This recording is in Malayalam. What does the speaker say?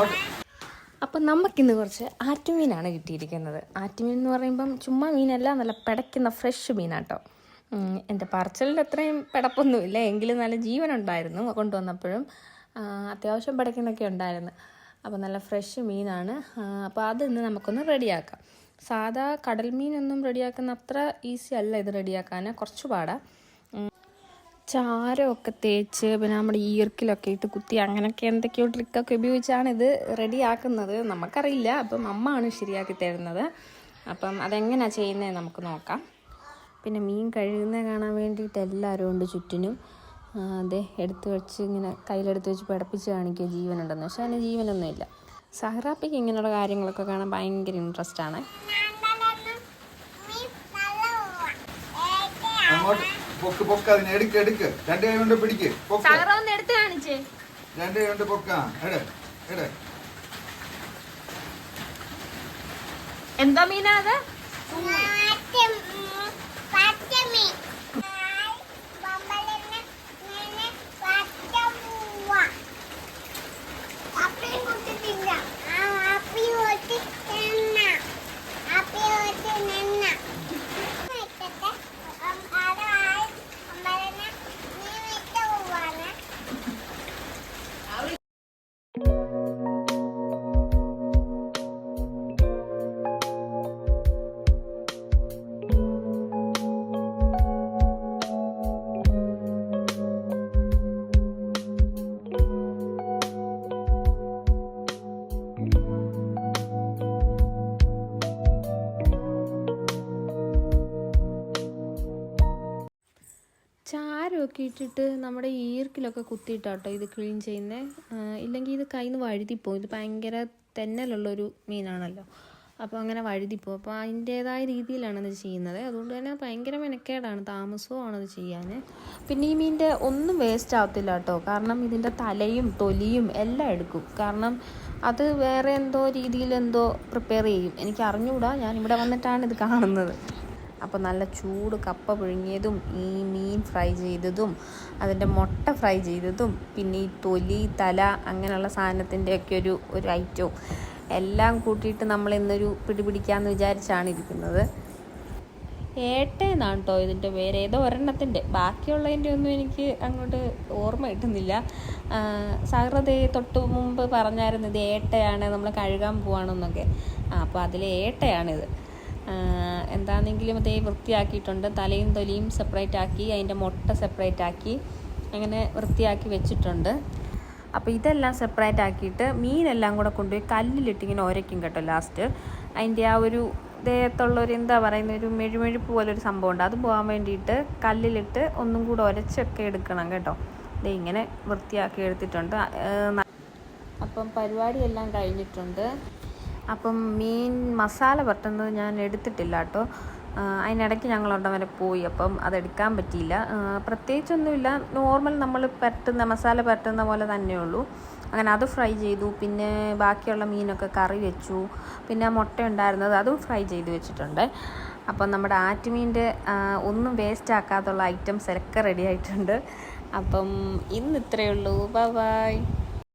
അങ്ങോട്ട് അപ്പം നമുക്കിന്ന് കുറച്ച് ആറ്റുമീനാണ് കിട്ടിയിരിക്കുന്നത്. ആറ്റുമീൻ എന്ന് പറയുമ്പം ചുമ്മാ മീനല്ല നല്ല പിടയ്ക്കുന്ന ഫ്രഷ് മീനാട്ടോ. എന്റെ പറച്ചലിൽ അത്രയും പിടപ്പൊന്നുമില്ല. എങ്കിലും നല്ല ജീവനുണ്ടായിരുന്നു കൊണ്ടുവന്നപ്പോഴും. അത്യാവശ്യം പിടയ്ക്കുന്നൊക്കെ ഉണ്ടായിരുന്നു. അപ്പോൾ നല്ല ഫ്രഷ് മീനാണ്. അപ്പോൾ അത് ഇന്ന് നമുക്കൊന്ന് റെഡിയാക്കാം. സാധാ കടൽ മീനൊന്നും റെഡിയാക്കുന്ന അത്ര ഈസി അല്ല ഇത് റെഡിയാക്കാൻ കുറച്ച് പാടാ ചാരമൊക്കെ തേച്ച് പിന്നെ നമ്മുടെ ഈർക്കിലൊക്കെ ഇട്ട് കുത്തി അങ്ങനെയൊക്കെ എന്തൊക്കെയോ ട്രിക്കൊക്കെ ഉപയോഗിച്ചാണ് ഇത് റെഡിയാക്കുന്നത്. നമുക്കറിയില്ല. അപ്പം അമ്മ ആണ് ശരിയാക്കി തരുന്നത്. അപ്പം അതെങ്ങനെയാണ് ചെയ്യുന്നത് നമുക്ക് നോക്കാം. പിന്നെ മീൻ കഴുകുന്നത് കാണാൻ വേണ്ടിയിട്ട് എല്ലാവരും ഉണ്ട് ചുറ്റിനും. അതെ എടുത്ത് വെച്ച് ഇങ്ങനെ കയ്യിലെടുത്ത് വെച്ച് പിടപ്പിച്ച് കാണിക്കുക ജീവനുണ്ടെന്ന്. പക്ഷേ അതിന് ജീവനൊന്നുമില്ല. സഹറാപ്പിക്ക് ഇങ്ങനെയുള്ള കാര്യങ്ങളൊക്കെ കാണാൻ ഭയങ്കര ഇൻട്രസ്റ്റ് ആണ്. അങ്ങോട്ട്. പൊക്ക് പൊക്ക് അതിനെ എടുക്ക് എടുക്ക്. രണ്ട് കൈ കൊണ്ട് പിടിക്ക്. പൊക്ക്. ഒന്ന് എടുത്ത് കാണിച്ചേ. രണ്ട് കൈ കൊണ്ട് പൊക്ക. എട് എട്. എന്താ മീനാ അത്? ചാരമൊക്കെ ഇട്ടിട്ട് നമ്മുടെ ഈർക്കിലൊക്കെ കുത്തിയിട്ടാട്ടോ ഇത് ക്ലീൻ ചെയ്യുന്നത് ഇല്ലെങ്കിൽ ഇത് കയ്യിൽ നിന്ന് വഴുതിപ്പോവും. ഇത് ഭയങ്കര തെന്നലുള്ളൊരു മീനാണല്ലോ. അപ്പോൾ അങ്ങനെ വഴുതിപ്പോവും. അപ്പോൾ അതിന്റേതായ രീതിയിലാണ് ഇത് ചെയ്യുന്നത്. അതുകൊണ്ട് തന്നെ ഭയങ്കര മെനക്കേടാണ്. താമസവുമാണ് അത് ചെയ്യാൻ പിന്നെ ഈ മീനിന്റെ ഒന്നും വേസ്റ്റ് ആവത്തില്ല കേട്ടോ. കാരണം ഇതിന്റെ തലയും തൊലിയും എല്ലാം എടുക്കും. കാരണം അത് വേറെ എന്തോ രീതിയിൽ എന്തോ പ്രിപ്പയർ ചെയ്യും. എനിക്ക് അറിഞ്ഞുകൂടാ ഞാൻ ഇവിടെ വന്നിട്ടാണ് ഇത് കാണുന്നത്. അപ്പോൾ നല്ല ചൂട് കപ്പ പുഴുങ്ങിയതും ഈ മീൻ ഫ്രൈ ചെയ്തതും അതിന്റെ മുട്ട ഫ്രൈ ചെയ്തതും പിന്നെ ഈ തൊലി തല അങ്ങനെയുള്ള സാധനത്തിന്റെയൊക്കെ ഒരു ഒരു ഐറ്റവും എല്ലാം കൂട്ടിയിട്ട് നമ്മൾ ഇന്നൊരു പിടി പിടിക്കാമെന്ന് വിചാരിച്ചാണ് ഇരിക്കുന്നത്. ഏട്ടേന്നാണ് കേട്ടോ ഇതിന്റെ പേര്. ഏതോ ഒരെണ്ണത്തിന്റെ ബാക്കിയുള്ളതിന്റെ ഒന്നും എനിക്ക് അങ്ങോട്ട് ഓർമ്മ കിട്ടുന്നില്ല. സഹൃദയെ തൊട്ട് മുമ്പ് പറഞ്ഞായിരുന്നു ഇത് ഏട്ടയാണ് നമ്മൾ കഴുകാൻ പോവാണെന്നൊക്കെ. അപ്പോൾ അതിലെ ഏട്ടയാണിത്. എന്താണെങ്കിലും അതേ വൃത്തിയാക്കിയിട്ടുണ്ട്. തലയും തൊലിയും സെപ്പറേറ്റ് ആക്കി അതിന്റെ മുട്ട സെപ്പറേറ്റ് ആക്കി അങ്ങനെ വൃത്തിയാക്കി വെച്ചിട്ടുണ്ട്. അപ്പോൾ ഇതെല്ലാം സെപ്പറേറ്റ് ആക്കിയിട്ട് മീനെല്ലാം കൂടെ കൊണ്ടുപോയി കല്ലിലിട്ട് ഇങ്ങനെ ഓരക്കും കേട്ടോ ലാസ്റ്റ് അതിന്റെ ആ ഒരു ദേഹത്തുള്ള ഒരു എന്താ പറയുന്ന ഒരു മെഴുമെഴുപ്പ് പോലെ ഒരു സംഭവം ഉണ്ട്. അത് പോകാൻ വേണ്ടിയിട്ട് കല്ലിലിട്ട് ഒന്നും കൂടെ ഒരച്ചൊക്കെ എടുക്കണം കേട്ടോ. ദേ ഇങ്ങനെ വൃത്തിയാക്കി എടുത്തിട്ടുണ്ട്. അപ്പം പരിപാടിയെല്ലാം കഴിഞ്ഞിട്ടുണ്ട്. അപ്പം മീൻ മസാല പറ്റുന്നത് ഞാൻ എടുത്തിട്ടില്ല കേട്ടോ. അതിനിടയ്ക്ക് ഞങ്ങൾ അവിടെ വരെ പോയി. അപ്പം അതെടുക്കാൻ പറ്റിയില്ല. പ്രത്യേകിച്ചൊന്നുമില്ല. നോർമൽ നമ്മൾ പരട്ടുന്ന മസാല പരട്ടുന്ന പോലെ തന്നെ ഉള്ളൂ. അങ്ങനെ അത് ഫ്രൈ ചെയ്തു. പിന്നെ ബാക്കിയുള്ള മീനൊക്കെ കറി വെച്ചു. പിന്നെ മുട്ട ഉണ്ടായിരുന്നത് അതും ഫ്രൈ ചെയ്ത് വെച്ചിട്ടുണ്ട്. അപ്പം നമ്മുടെ ആറ്റുമീന്റെ ഒന്നും വേസ്റ്റ് ആക്കാത്തുള്ള ഐറ്റംസ് ഒക്കെ റെഡി ആയിട്ടുണ്ട്. അപ്പം ഇന്ന് ഇത്രയേ ഉള്ളൂ. Bye bye